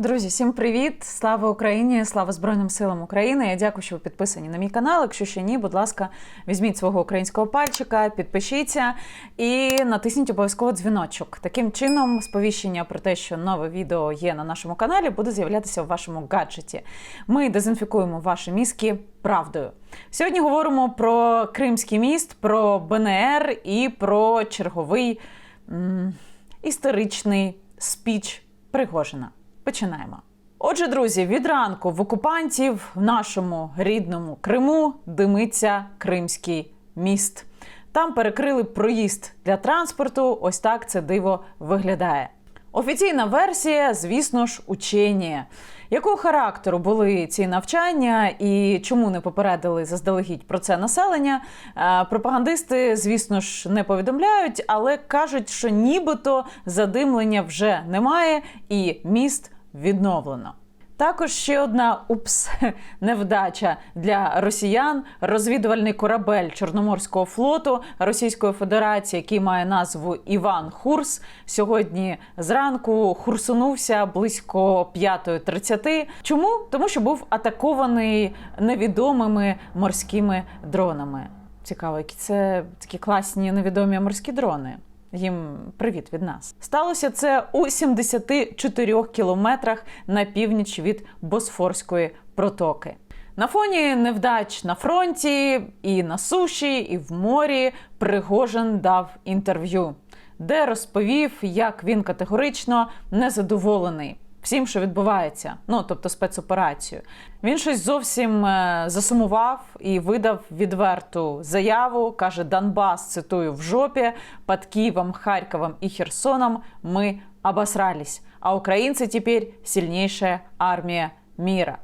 Друзі, всім привіт! Слава Україні! Слава Збройним силам України! Я дякую, що ви підписані на мій канал. Якщо ще ні, будь ласка, візьміть свого українського пальчика, підпишіться і натисніть обов'язково дзвіночок. Таким чином, сповіщення про те, що нове відео є на нашому каналі, буде з'являтися в вашому гаджеті. Ми дезінфікуємо ваші мізки правдою. Сьогодні говоримо про Кримський міст, про БНР і про черговий м- історичний спіч Пригожина. Починаємо. Отже, друзі, від ранку в окупантів в нашому рідному Криму димиться Кримський міст. Там перекрили проїзд для транспорту. Ось так це диво виглядає. Офіційна версія, звісно ж, учення. Якого характеру були ці навчання і чому не попередили заздалегідь про це населення? Е, Пропагандисти, звісно ж, не повідомляють, але кажуть, що нібито задимлення вже немає, і міст відновлено. Також ще одна упс невдача для росіян. Розвідувальний корабель Чорноморського флоту Російської Федерації, який має назву Іван Хурс, сьогодні зранку хурсунувся близько 5.30. Чому? Тому що був атакований невідомими морськими дронами. Цікаво, які це такі класні невідомі морські дрони. Їм привіт від нас. Сталося це у 74 кілометрах на північ від Босфорської протоки. На фоні невдач на фронті, і на суші, і в морі Пригожин дав інтерв'ю, де розповів, як він категорично незадоволений всім, що відбувається, ну тобто спецоперацію. Він щось зовсім е, засумував і видав відверту заяву. каже: Донбас, цитую в жопі, під Києвом, Харковом і Херсоном ми обосрались, а українці тепер сильніша армія міра.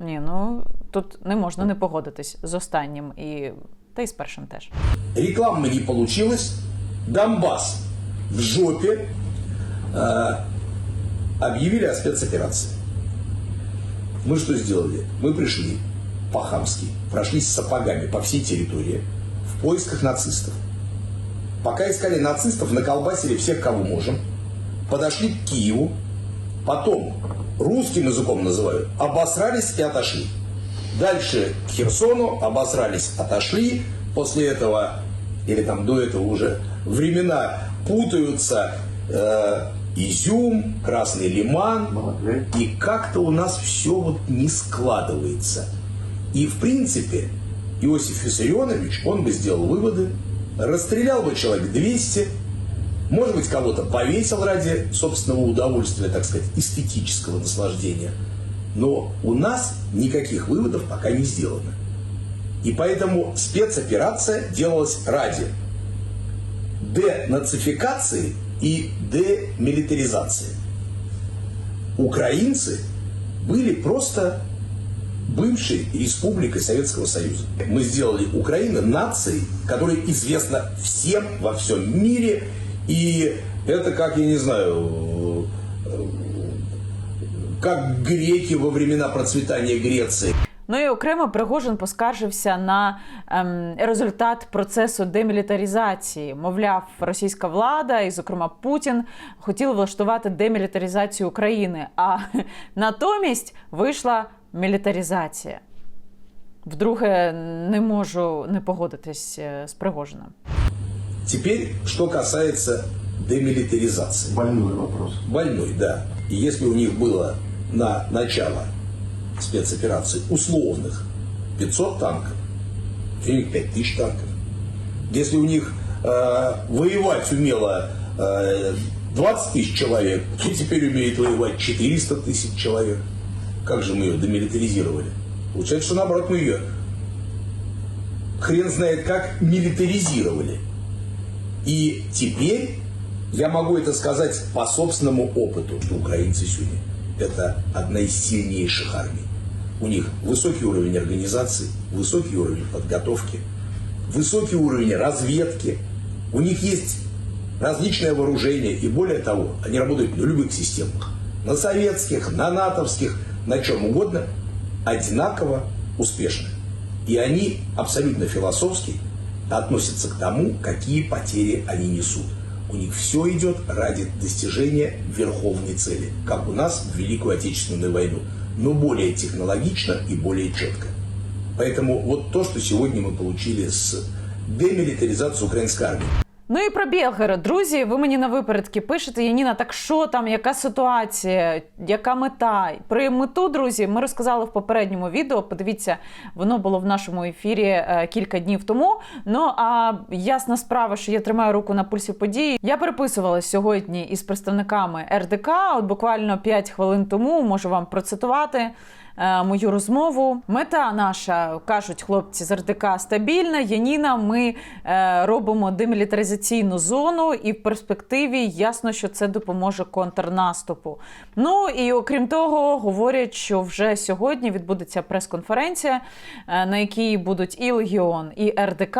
Ні, ну тут не можна не погодитись з останнім і та й з першим теж. Рекламно не получилось. Донбасс в жопе. Э, объявили о спецоперации. Мы что сделали? Мы пришли по-хамски, прошлись сапогами по всей территории в поисках нацистов. Пока искали нацистов, наколбасили всех, кого можем. Подошли к Киеву. Потом, русским языком называют, обосрались и отошли. Дальше к Херсону, обосрались, отошли. После этого, или там до этого уже, времена путаются. Э, Изюм, Красный Лиман. И как-то у нас все вот не складывается. И в принципе, Иосиф Виссарионович, он бы сделал выводы, расстрелял бы человек 200, может быть, кого-то повесил ради собственного удовольствия, так сказать, эстетического наслаждения. Но у нас никаких выводов пока не сделано. И поэтому спецоперация делалась ради денацификации и демилитаризации. Украинцы были просто бывшей республикой Советского Союза. Мы сделали Украину нацией, которая известна всем во всем мире. И это как, я не знаю, как греки во времена процветания Греции. Ну і окремо Пригожин поскаржився на ем, результат процесу демілітаризації. Мовляв, російська влада і, зокрема, Путін хотіли влаштувати демілітаризацію України, а натомість вийшла мілітаризація. Вдруге, не можу не погодитись е, з Пригожином. Теперь, что касается демилитаризации. Больной вопрос. Больной, да. И если у них было на начало спецоперации условных 500 танков, них 5000 танков. Если у них э, воевать умело э, 20 тысяч человек, то теперь умеет воевать 400 тысяч человек. Как же мы ее демилитаризировали? Получается, что наоборот мы ее хрен знает как милитаризировали. И теперь я могу это сказать по собственному опыту, что украинцы сегодня это одна из сильнейших армий. У них высокий уровень организации, высокий уровень подготовки, высокий уровень разведки. У них есть различное вооружение. И более того, они работают на любых системах. На советских, на натовских, на чем угодно. Одинаково успешны. И они абсолютно философски относятся к тому, какие потери они несут. У них все идет ради достижения верховной цели, как у нас в Великую Отечественную войну, но более технологично и более четко. Поэтому вот то, что сегодня мы получили с демилитаризацией украинской армии. Ну і про Білгород. Друзі, ви мені на випередки пишете, Яніна, так що там, яка ситуація, яка мета? Про мету, друзі, ми розказали в попередньому відео. Подивіться, воно було в нашому ефірі е, кілька днів тому. Ну а ясна справа, що я тримаю руку на пульсі події. Я переписувалася сьогодні із представниками РДК. От буквально 5 хвилин тому можу вам процитувати мою розмову. Мета наша кажуть хлопці з РДК стабільна. Яніна, ми е, робимо демілітаризаційну зону, і в перспективі ясно, що це допоможе контрнаступу. Ну і окрім того, говорять, що вже сьогодні відбудеться прес-конференція, е, на якій будуть і Легіон, і РДК.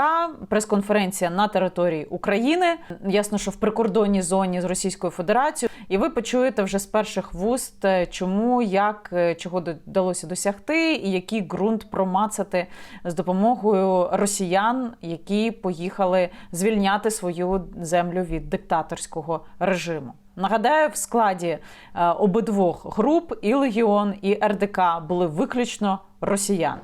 Прес-конференція на території України. Ясно, що в прикордонній зоні з Російською Федерацією. І ви почуєте вже з перших вуст, е, чому, як, е, чого до- вдалося досягти, і який ґрунт промацати з допомогою росіян, які поїхали звільняти свою землю від диктаторського режиму. Нагадаю, в складі е, обидвох груп і Легіон, і РДК були виключно росіяни.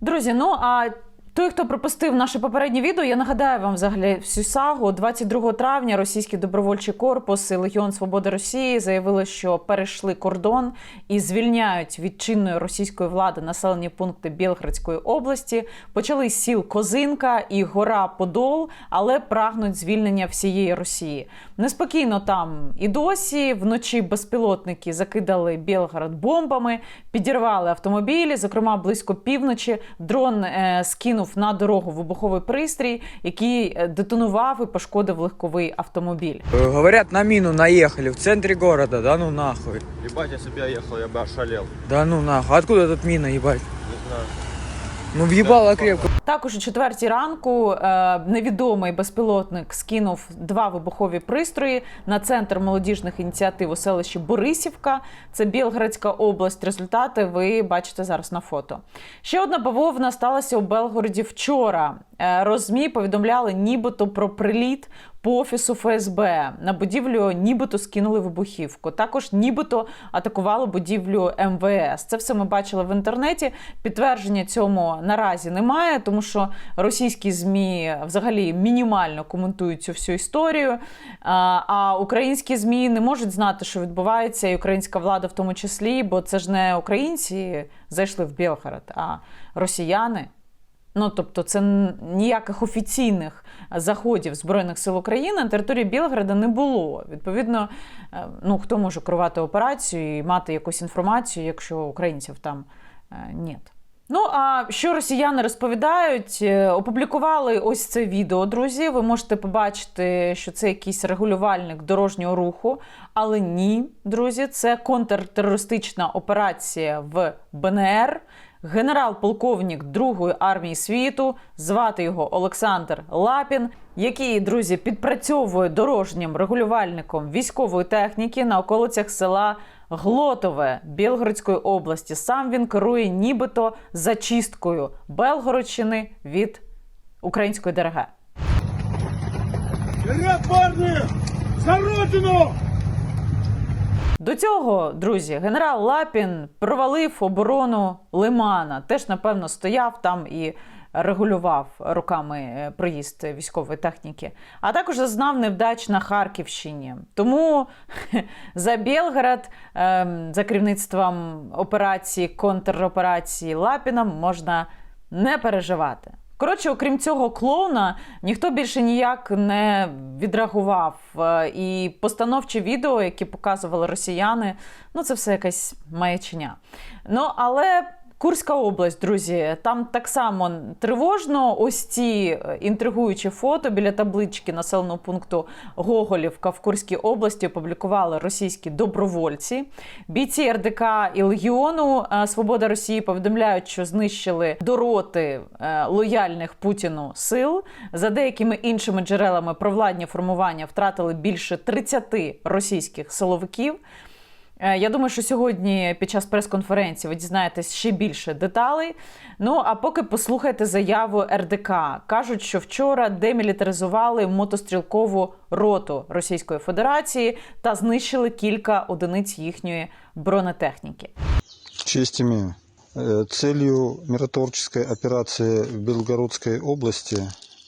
Друзі, ну а той, хто пропустив наше попереднє відео, я нагадаю вам взагалі всю сагу. 22 травня російський добровольчий корпус і Легіон Свободи Росії заявили, що перейшли кордон і звільняють від чинної російської влади населені пункти Білградської області. Почали сіл Козинка і гора Подол, але прагнуть звільнення всієї Росії. Неспокійно там і досі вночі безпілотники закидали Білгород бомбами, підірвали автомобілі. Зокрема, близько півночі дрон е, скинув на дорогу вибуховий пристрій, який е, детонував і пошкодив легковий автомобіль. Э, Говорят, на мину наехали в центре города, да ну нахуй. Ебать, если бы я ехал, я бы ошалел. Да ну нахуй. Откуда тут мина, ебать? Не знаю. Ну в'їбала крепко. Також о четвертій ранку е, невідомий безпілотник скинув два вибухові пристрої на центр молодіжних ініціатив у селищі Борисівка. Це Білградська область. Результати ви бачите зараз на фото. Ще одна бавовна сталася у Белгороді вчора. Е, Розмі повідомляли нібито про приліт по офісу ФСБ. На будівлю нібито скинули вибухівку. Також нібито атакували будівлю МВС. Це все ми бачили в інтернеті. Підтвердження цьому наразі немає, тому що російські змі взагалі мінімально коментують цю всю історію. А, а українські змі не можуть знати, що відбувається, і українська влада в тому числі, бо це ж не українці зайшли в Білгород, а росіяни. Ну, тобто, це ніяких офіційних заходів Збройних сил України на території Білграда не було. Відповідно, е, ну хто може керувати операцією і мати якусь інформацію, якщо українців там е, нет. Ну а що росіяни розповідають? Е, Опублікували ось це відео, друзі. Ви можете побачити, що це якийсь регулювальник дорожнього руху. Але ні, друзі, це контртерористична операція в БНР. Генерал-полковник Другої армії світу, звати його Олександр Лапін, який, друзі, підпрацьовує дорожнім регулювальником військової техніки на околицях села Глотове Білгородської області. Сам він керує нібито зачисткою Белгородщини від української ДРГ. Вперед, парни! За родину! До цього, друзі, генерал Лапін провалив оборону Лимана. Теж, напевно, стояв там і регулював руками е, проїзд військової техніки, а також зазнав невдач на Харківщині. Тому за Білгород ем, за керівництвом операції контроперації Лапіна можна не переживати. Коротше, окрім цього клоуна, ніхто більше ніяк не відреагував. Е, І постановчі відео, які показували росіяни, ну це все якась маячення. Ну, але. Курська область, друзі, там так само тривожно. Ось ці е, інтригуючі фото біля таблички населеного пункту Гоголівка в Курській області опублікували російські добровольці. Бійці РДК і Легіону е, Свобода Росії повідомляють, що знищили до роти е, лояльних Путіну сил. За деякими іншими джерелами провладні формування втратили більше 30 російських силовиків. Е, Я думаю, що сьогодні під час прес-конференції ви дізнаєтесь ще більше деталей. Ну а поки послухайте заяву РДК. кажуть, що вчора демілітаризували мотострілкову роту Російської Федерації та знищили кілька одиниць їхньої бронетехніки. Честь имею. Э, Целью миротворческой операции в Белгородской области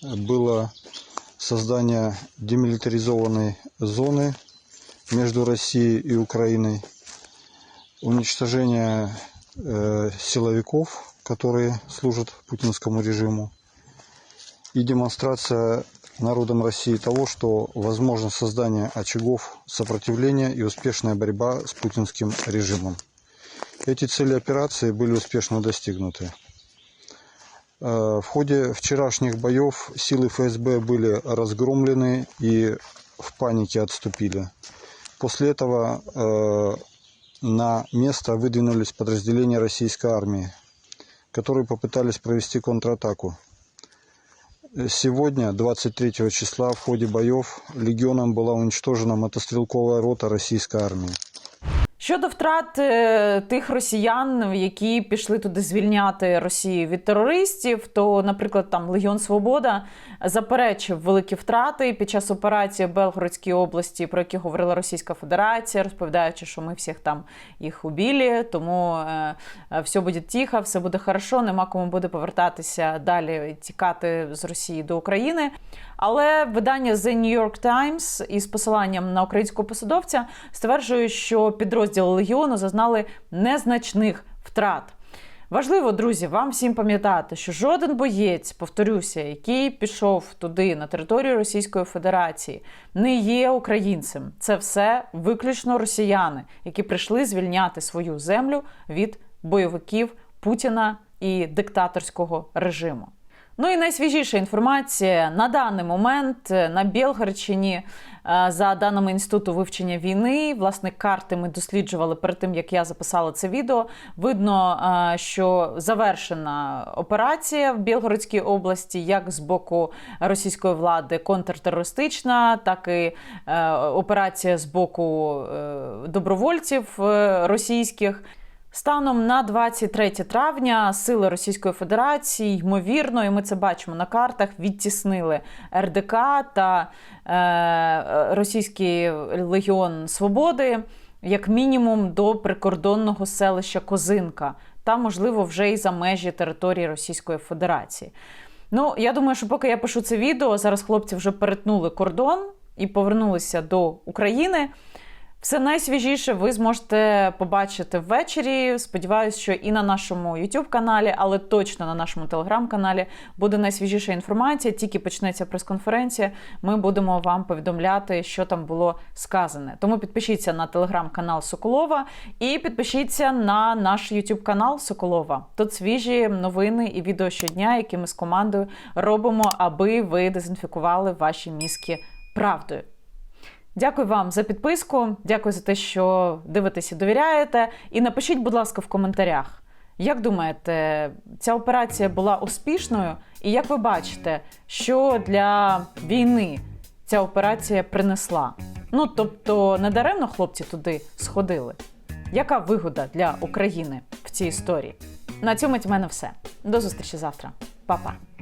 было создание демилитаризованной зоны между Россией и Украиной, уничтожение э, силовиков, которые служат путинскому режиму, и демонстрация народом России того, что возможно создание очагов сопротивления и успешная борьба с путинским режимом. Эти цели операции были успешно достигнуты. Э, В ходе вчерашних боев силы ФСБ были разгромлены и в панике отступили. После этого э, на место выдвинулись подразделения российской армии, которые попытались провести контратаку. Сегодня, 23 числа, в ходе боев легионом была уничтожена мотострелковая рота российской армии. Щодо втрат е, тих росіян, які пішли туди звільняти Росію від терористів, то, наприклад, там Легіон Свобода заперечив великі втрати під час операції в Белгородській області, про які говорила Російська Федерація, розповідаючи, що ми всіх там їх убілі, тому е, все буде тихо, все буде хорошо, нема кому буде повертатися далі, тікати з Росії до України. Але видання The New York Times із посиланням на українського посадовця стверджує, що підрозділи легіону зазнали незначних втрат. Важливо, друзі, вам всім пам'ятати, що жоден боєць, повторюся, який пішов туди на територію Російської Федерації, не є українцем. Це все виключно росіяни, які прийшли звільняти свою землю від бойовиків Путіна і диктаторського режиму. Ну і найсвіжіша інформація на даний момент е, на Білгородщині, е, за даними інституту вивчення війни, власне, карти ми досліджували перед тим, як я записала це відео. Видно, е, що завершена операція в Білгородській області, як з боку російської влади контртерористична, так і операція з боку добровольців російських. Станом на 23 травня сили Російської Федерації, ймовірно, і ми це бачимо на картах, відтіснили РДК та е, Російський Легіон Свободи як мінімум до прикордонного селища Козинка та, можливо, вже й за межі території Російської Федерації. Ну, я думаю, що поки я пишу це відео, зараз хлопці вже перетнули кордон і повернулися до України. Все найсвіжіше ви зможете побачити ввечері. Сподіваюсь, що і на нашому youtube каналі, але точно на нашому телеграм-каналі буде найсвіжіша інформація. Тільки почнеться прес-конференція. Ми будемо вам повідомляти, що там було сказане. Тому підпишіться на телеграм-канал Соколова і підпишіться на наш youtube канал Соколова. Тут свіжі новини і відео щодня, які ми з командою робимо, аби ви дезінфікували ваші мізки правдою. Дякую вам за підписку. Дякую за те, що дивитесь і довіряєте. І напишіть, будь ласка, в коментарях. Як думаєте, ця операція була успішною? І як ви бачите, що для війни ця операція принесла? Ну тобто, не даремно хлопці туди сходили. Яка вигода для України в цій історії? На цьому від мене все. До зустрічі завтра. Па-па.